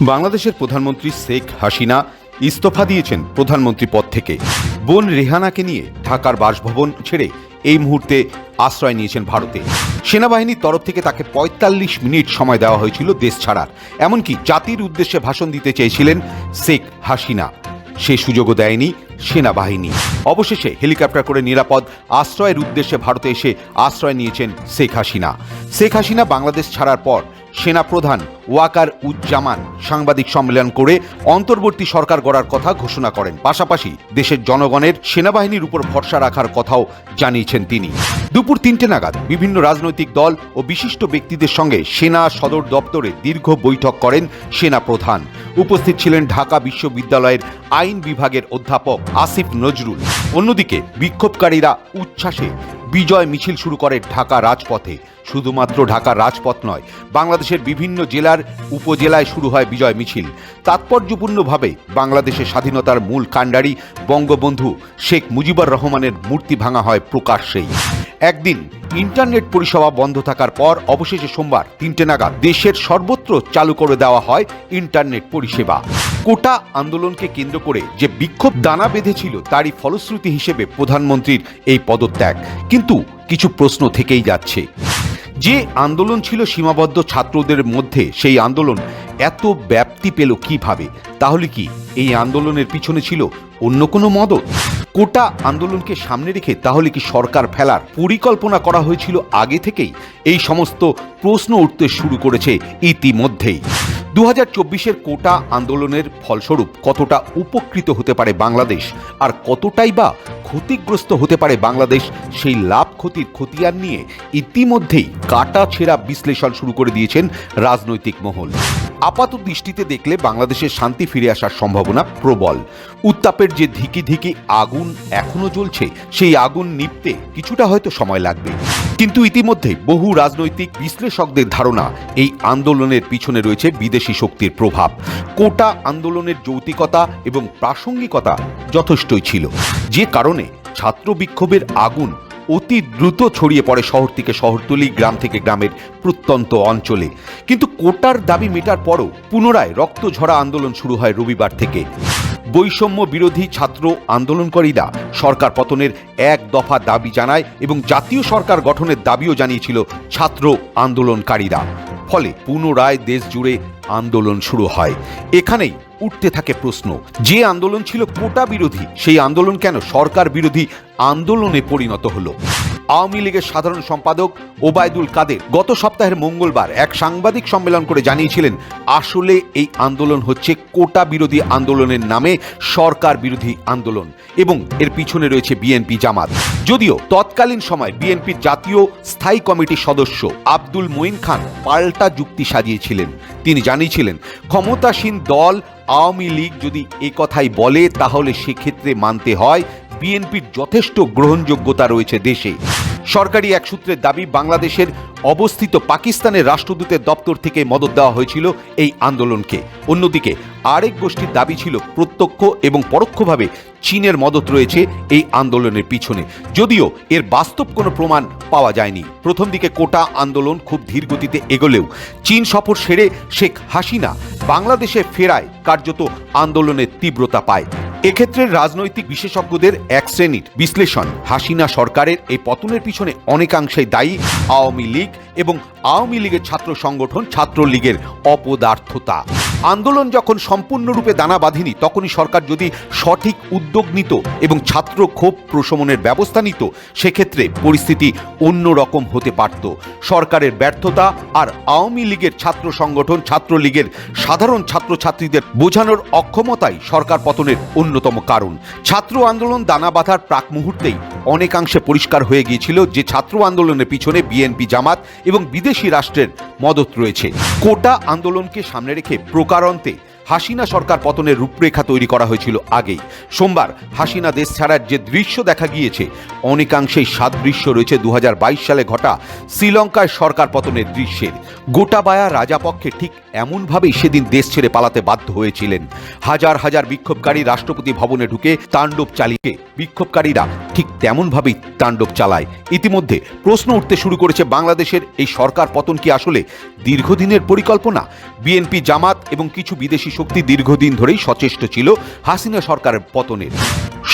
বাংলাদেশের প্রধানমন্ত্রী শেখ হাসিনা ইস্তফা দিয়েছেন প্রধানমন্ত্রী পদ থেকে। বোন রেহানাকে নিয়ে ঢাকার বাসভবন ছেড়ে এই মুহূর্তে আশ্রয় নিয়েছেন ভারতে। সেনাবাহিনীর তরফ থেকে তাকে পঁয়তাল্লিশ মিনিট সময় দেওয়া হয়েছিল দেশ ছাড়ার। এমনকি জাতির উদ্দেশ্যে ভাষণ দিতে চেয়েছিলেন শেখ হাসিনা। সে সুযোগও দেয়নি সেনাবাহিনী। অবশেষে হেলিকপ্টার করে নিরাপদ আশ্রয়ের উদ্দেশ্যে ভারতে এসে আশ্রয় নিয়েছেন শেখ হাসিনা। শেখ হাসিনা বাংলাদেশ ছাড়ার পর সেনাপ্রধান ওয়াকার উজ্জামান সাংবাদিক সম্মেলন করে অন্তর্বর্তী সরকার গড়ার কথা ঘোষণা করেন। পাশাপাশি দেশের জনগণের সেনাবাহিনীর উপর ভরসা রাখার কথাও জানিয়েছেন তিনি। দুপুর তিনটে নাগাদ বিভিন্ন রাজনৈতিক দল ও বিশিষ্ট ব্যক্তিদের সঙ্গে সেনা সদর দপ্তরে দীর্ঘ বৈঠক করেন সেনা প্রধান উপস্থিত ছিলেন ঢাকা বিশ্ববিদ্যালয়ের আইন বিভাগের অধ্যাপক আসিফ নজরুল। অন্যদিকে বিক্ষোভকারীরা উচ্ছ্বাসে বিজয় মিছিল শুরু করে ঢাকা রাজপথে। শুধুমাত্র ঢাকার রাজপথ নয়, বাংলাদেশের বিভিন্ন জেলার উপজেলায় শুরু হয় বিজয় মিছিল। তাৎপর্যপূর্ণভাবে বাংলাদেশের স্বাধীনতার মূল কাণ্ডারি বঙ্গবন্ধু শেখ মুজিবুর রহমানের মূর্তি ভাঙা হয় প্রকাশ্যেই। একদিন ইন্টারনেট পরিষেবা বন্ধ থাকার পর অবশেষে সোমবার তিনটে নাগাদ দেশের সর্বত্র চালু করে দেওয়া হয় ইন্টারনেট পরিষেবা। কোটা আন্দোলনকে কেন্দ্র করে যে বিক্ষোভ দানা বেঁধেছিল, তারই ফলশ্রুতি হিসেবে প্রধানমন্ত্রীর এই পদত্যাগ। কিন্তু কিছু প্রশ্ন থেকেই যাচ্ছে। যে আন্দোলন ছিল সীমাবদ্ধ ছাত্রদের মধ্যে, সেই আন্দোলন এত ব্যাপ্তি পেল কীভাবে? তাহলে কি এই আন্দোলনের পিছনে ছিল অন্য কোনো মদত? কোটা আন্দোলনকে সামনে রেখে তাহলে কি সরকার ফেলার পরিকল্পনা করা হয়েছিল আগে থেকেই? এই সমস্ত প্রশ্ন উঠতে শুরু করেছে ইতিমধ্যেই। দু হাজার চব্বিশের কোটা আন্দোলনের ফলস্বরূপ কতটা উপকৃত হতে পারে বাংলাদেশ আর কতটাই বা ক্ষতিগ্রস্ত হতে পারে বাংলাদেশ, সেই লাভ ক্ষতির খতিয়ান নিয়ে ইতিমধ্যেই কাটা ছেঁড়া বিশ্লেষণ শুরু করে দিয়েছেন রাজনৈতিক মহল। আপাত দৃষ্টিতে দেখলে বাংলাদেশের শান্তি ফিরে আসার সম্ভাবনা প্রবল। উত্তাপের যে ধিকি ধিকি আগুন এখনও জ্বলছে, সেই আগুন নিপতে কিছুটা হয়তো সময় লাগবে। কিন্তু ইতিমধ্যে বহু রাজনৈতিক বিশ্লেষকদের ধারণা এই আন্দোলনের পিছনে রয়েছে বিদেশি শক্তির প্রভাব। কোটা আন্দোলনের যৌতিকতা এবং প্রাসঙ্গিকতা যথেষ্টই ছিল। যে কারণে ছাত্র বিক্ষোভের আগুন অতি দ্রুত ছড়িয়ে পড়ে শহর থেকে শহরতলি, গ্রাম থেকে গ্রামের প্রত্যন্ত অঞ্চলে। কিন্তু কোটার দাবি মেটার পরও পুনরায় রক্ত ঝরা আন্দোলন শুরু হয় রবিবার থেকে। বৈষম্য বিরোধী ছাত্র আন্দোলনকারীরা সরকার পতনের এক দফা দাবি জানায় এবং জাতীয় সরকার গঠনের দাবিও জানিয়েছিল ছাত্র আন্দোলনকারীরা। ফলে পুনরায় দেশ জুড়ে আন্দোলন শুরু হয়। এখানেই উঠতে থাকে প্রশ্ন, যে আন্দোলন ছিল কোটা বিরোধী, সেই আন্দোলন কেন সরকার বিরোধী আন্দোলনে পরিণত হলো? আওয়ামী লীগের সাধারণ সম্পাদক ওবায়দুল কাদের গত সপ্তাহের মঙ্গলবার এক সাংবাদিক সম্মেলন করে জানিয়েছিলেন, আসলে এই আন্দোলন হচ্ছে কোটা বিরোধী আন্দোলনের নামে সরকার বিরোধী আন্দোলন এবং এর পিছনে রয়েছে বিএনপি জামাত। যদিও তৎকালীন সময় বিএনপির জাতীয় স্থায়ী কমিটির সদস্য আব্দুল মঈন খান পাল্টা যুক্তি সাজিয়েছিলেন। তিনি জানিয়েছিলেন, ক্ষমতাসীন দল আওয়ামী লীগ যদি এ কথাই বলে তাহলে সেক্ষেত্রে মানতে হয় বিএনপির যথেষ্ট গ্রহণযোগ্যতা রয়েছে দেশে। সরকারি এক সূত্রের দাবি, বাংলাদেশের অবস্থিত পাকিস্তানের রাষ্ট্রদূতের দপ্তর থেকে মদত দেওয়া হয়েছিল এই আন্দোলনকে। অন্যদিকে আরেক গোষ্ঠীর দাবি ছিল প্রত্যক্ষ এবং পরোক্ষভাবে চীনের মদত রয়েছে এই আন্দোলনের পিছনে। যদিও এর বাস্তব কোনো প্রমাণ পাওয়া যায়নি। প্রথম দিকে কোটা আন্দোলন খুব ধীর গতিতে এগোলেও চীন সফর সেরে শেখ হাসিনা বাংলাদেশে ফেরায় কার্যত আন্দোলনের তীব্রতা পায়। এক্ষেত্রে রাজনৈতিক বিশেষজ্ঞদের এক শ্রেণির বিশ্লেষণ, হাসিনা সরকারের এই পতনের পিছনে অনেকাংশেই দায়ী আওয়ামী লীগ এবং আওয়ামী লীগের ছাত্র সংগঠন ছাত্রলীগের অপদার্থতা। আন্দোলন যখন সম্পূর্ণরূপে দানা বাঁধেনি, তখনই সরকার যদি সঠিক উদ্যোগ নিত এবং ছাত্র ক্ষোভ প্রশমনের ব্যবস্থা নিত, সেক্ষেত্রে পরিস্থিতি অন্যরকম হতে পারত। সরকারের ব্যর্থতা আর আওয়ামী লীগের ছাত্র সংগঠন, ছাত্রলীগের সাধারণ ছাত্রছাত্রীদের বোঝানোর অক্ষমতাই সরকার পতনের অন্যতম কারণ। ছাত্র আন্দোলন দানা বাঁধার প্রাক মুহূর্তেই অনেকাংশে পরিষ্কার হয়ে গিয়েছিল যে ছাত্র আন্দোলনের পিছনে বিএনপি জামাত এবং বিদেশি রাষ্ট্রের মদত রয়েছে। কোটা আন্দোলনকে সামনে রেখে প্রকারান্তে হাসিনা সরকার পতনের রূপরেখা তৈরি করা হয়েছিল আগেই। সোমবার হাসিনা দেশ ছাড়ার যে দৃশ্য দেখা গিয়েছে, অনেকাংশেই সাদৃশ্য রয়েছে দু হাজার বাইশ সালে ঘটা শ্রীলঙ্কায় সরকার পতনের দৃশ্যের। গোটাবায়া রাজাপক্ষে ঠিক এমনভাবেই সেদিন দেশ ছেড়ে পালাতে বাধ্য হয়েছিলেন। হাজার হাজার বিক্ষোভকারী রাষ্ট্রপতি ভবনে ঢুকে তাণ্ডব চালিয়ে বিক্ষোভকারীরা ঠিক তেমনভাবেই তাণ্ডব চালায়। ইতিমধ্যে প্রশ্ন উঠতে শুরু করেছে বাংলাদেশের এই সরকার পতন কি আসলে দীর্ঘদিনের পরিকল্পনা? বিএনপি জামাত এবং কিছু বিদেশি শক্তি দীর্ঘদিন ধরেই সচেষ্ট ছিল হাসিনা সরকারের পতনের।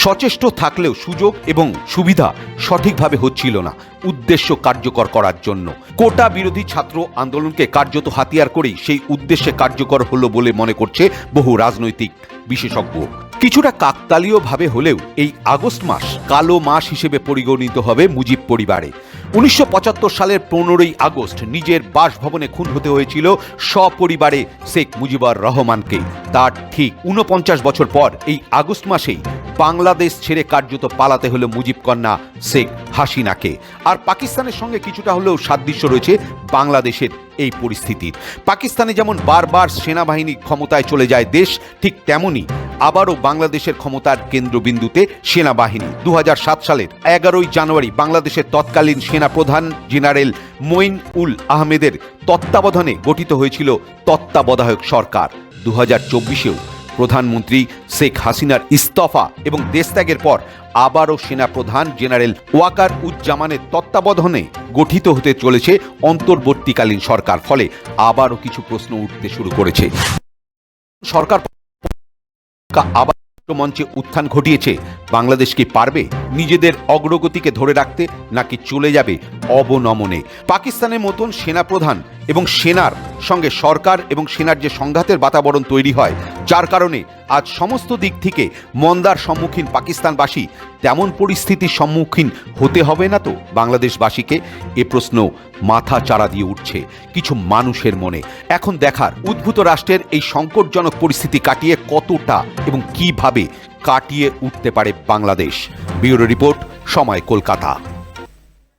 সচেষ্ট থাকলেও সুযোগ এবং সুবিধা সঠিকভাবে হচ্ছিল না উদ্দেশ্য কার্যকর করার জন্য। কোটা বিরোধী ছাত্র আন্দোলনকে কার্যত হাতিয়ার করেই সেই উদ্দেশ্যে কার্যকর হলো বলে মনে করছে বহু রাজনৈতিক বিশেষজ্ঞ। কিছুটা কাকতালীয়ভাবে হলেও এই আগস্ট মাস কালো মাস হিসেবে পরিগণিত হবে মুজিব পরিবারে। উনিশশো পঁচাত্তর সালের পনেরোই আগস্ট নিজের বাসভবনে খুন হতে হয়েছিল সপরিবারে শেখ মুজিবর রহমানকে তার ঠিক ঊনপঞ্চাশ বছর পর এই আগস্ট মাসেই বাংলাদেশ ছেড়ে কার্যত পালাতে হলো মুজিব কন্যা শেখ হাসিনাকে। আর পাকিস্তানের সঙ্গে কিছুটা হলেও সাদৃশ্য রয়েছে বাংলাদেশের এই পরিস্থিতির পাকিস্তানে যেমন বারবার সেনাবাহিনী ক্ষমতায় চলে যায় দেশ, ঠিক তেমনই আবারও বাংলাদেশের ক্ষমতার কেন্দ্রবিন্দুতে সেনাবাহিনী। দু হাজার সাত সালের এগারোই জানুয়ারি বাংলাদেশের তৎকালীন সেনাপ্রধান জেনারেল মঈন উল আহমেদের তত্ত্বাবধানে গঠিত হয়েছিল তত্ত্বাবধায়ক সরকার। দু হাজার চব্বিশেও প্রধানমন্ত্রী শেখ হাসিনার ইস্তফা এবং দেশত্যাগের পর আবারও সেনাপ্রধান জেনারেল ওয়াকার উজ্জামানের তত্ত্বাবধানে গঠিত হতে চলেছে অন্তর্বর্তীকালীন সরকার, ফলে আবারও কিছু প্রশ্ন উঠতে শুরু করেছে। সরকার আবার মঞ্চে উত্থান ঘটিয়েছে। বাংলাদেশ কি পারবে নিজেদের অগ্রগতিকে ধরে রাখতে, নাকি চলে যাবে অবনমনে? পাকিস্তানের মতন সেনাপ্রধান এবং সেনার সঙ্গে সরকার এবং সেনার যে সংঘাতের বাতাবরণ তৈরি হয় যার কারণে আজ সমস্ত দিক থেকে মন্দার সম্মুখীন পাকিস্তানবাসী তেমন পরিস্থিতির সম্মুখীন হতে হবে না তো বাংলাদেশবাসীকে? এ প্রশ্ন মাথা চাড়া দিয়ে উঠছে কিছু মানুষের মনে। এখন দেখার উদ্ভূত রাষ্ট্রের এই সংকটজনক পরিস্থিতি কাটিয়ে কতটা এবং কীভাবে কাটিয়ে উঠতে পারে বাংলাদেশ? ব্যুরো রিপোর্ট, সময় কলকাতা।